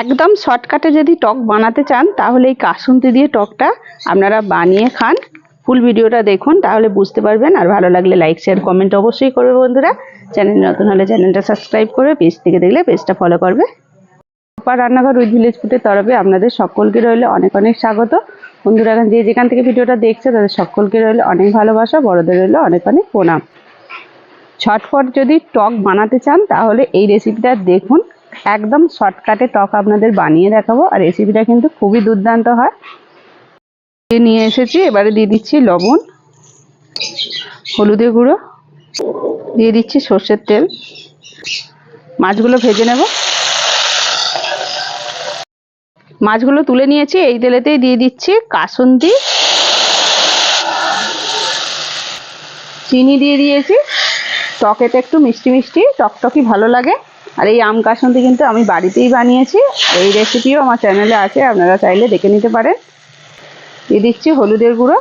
একদম শর্টকাটে যদি টক বানাতে চান, তাহলে এই কাসুন্দি দিয়ে টকটা আপনারা বানিয়ে খান। ফুল ভিডিওটা দেখুন, তাহলে বুঝতে পারবেন। আর ভালো লাগলে লাইক শেয়ার কমেন্ট অবশ্যই করবে বন্ধুরা। চ্যানেল নতুন হলে চ্যানেলটা সাবস্ক্রাইব করবে পেজ থেকে দেখলে পেজটা ফলো করবে। পার রান্নাঘর উইথ ভিলেজ ফুডের তরফে আপনাদের সকলকে রইলে অনেক অনেক স্বাগত। বন্ধুরা যে যেখান থেকে ভিডিওটা দেখছে, তাদের সকলকে রইলে অনেক ভালোবাসা, বড়দের রইলে অনেক অনেক প্রণাম। ঝটপট যদি টক বানাতে চান, তাহলে এই রেসিপিটা দেখুন। একদম শর্টকাটে টক আপনাদের বানিয়ে দেখাবো, আর রেসিপিটা কিন্তু খুবই দুর্দান্ত হয়। নিয়ে এসেছি, এবারে দিয়ে দিচ্ছি লবণ, হলুদের গুঁড়ো, দিয়ে দিচ্ছি সর্ষের তেল। মাছগুলো ভেজে নেব। মাছগুলো তুলে নিয়েছি, এই তেলেতেই দিয়ে দিচ্ছি কাসুন্দি। চিনি দিয়ে দিয়েছি। টকেতে একটু মিষ্টি মিষ্টি, টকটকি ভালো লাগে। আর এই আম কাসুন্দি কিন্তু আমি বাড়িতেই বানিয়েছি। এই রেসিপিও আমার চ্যানেলে আছে, আপনারা চাইলে দেখে নিতে পারেন। দিয়ে দিচ্ছি হলুদের গুঁড়ো।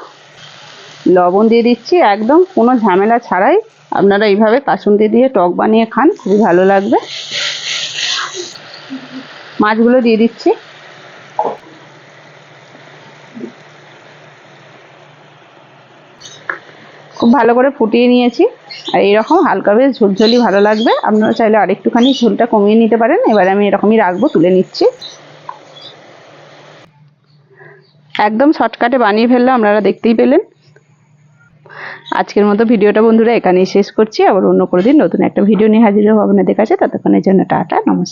লবণ দিয়ে দিচ্ছি একদম, কোনো ঝামেলা ছাড়াই। আপনারা এইভাবে কাসুন্দি দিয়ে টক বানিয়ে খান, খুবই ভালো লাগবে। মাছগুলো দিয়ে দিচ্ছি। খুব ভালো করে ফুটিয়ে নিয়েছি। আর এইরকম হালকা বেশ ঝোলঝোলি ভালো লাগবে। আপনারা চাইলে আরেকটুখানি ঝোলটা কমিয়ে নিতে পারেন। এবারে আমি এরকমই রাখব, তুলে নিচ্ছি। একদম শর্টকাটে বানিয়ে ফেললাম আপনারা দেখতেই পেলেন। আজকের মতো ভিডিওটা বন্ধুরা এখানেই শেষ করছি। আবার অন্য কোনো দিন নতুন একটা ভিডিও নিয়ে হাজির হব আপনাদের কাছে। ততক্ষণের জন্য টাটা, নমস্কার।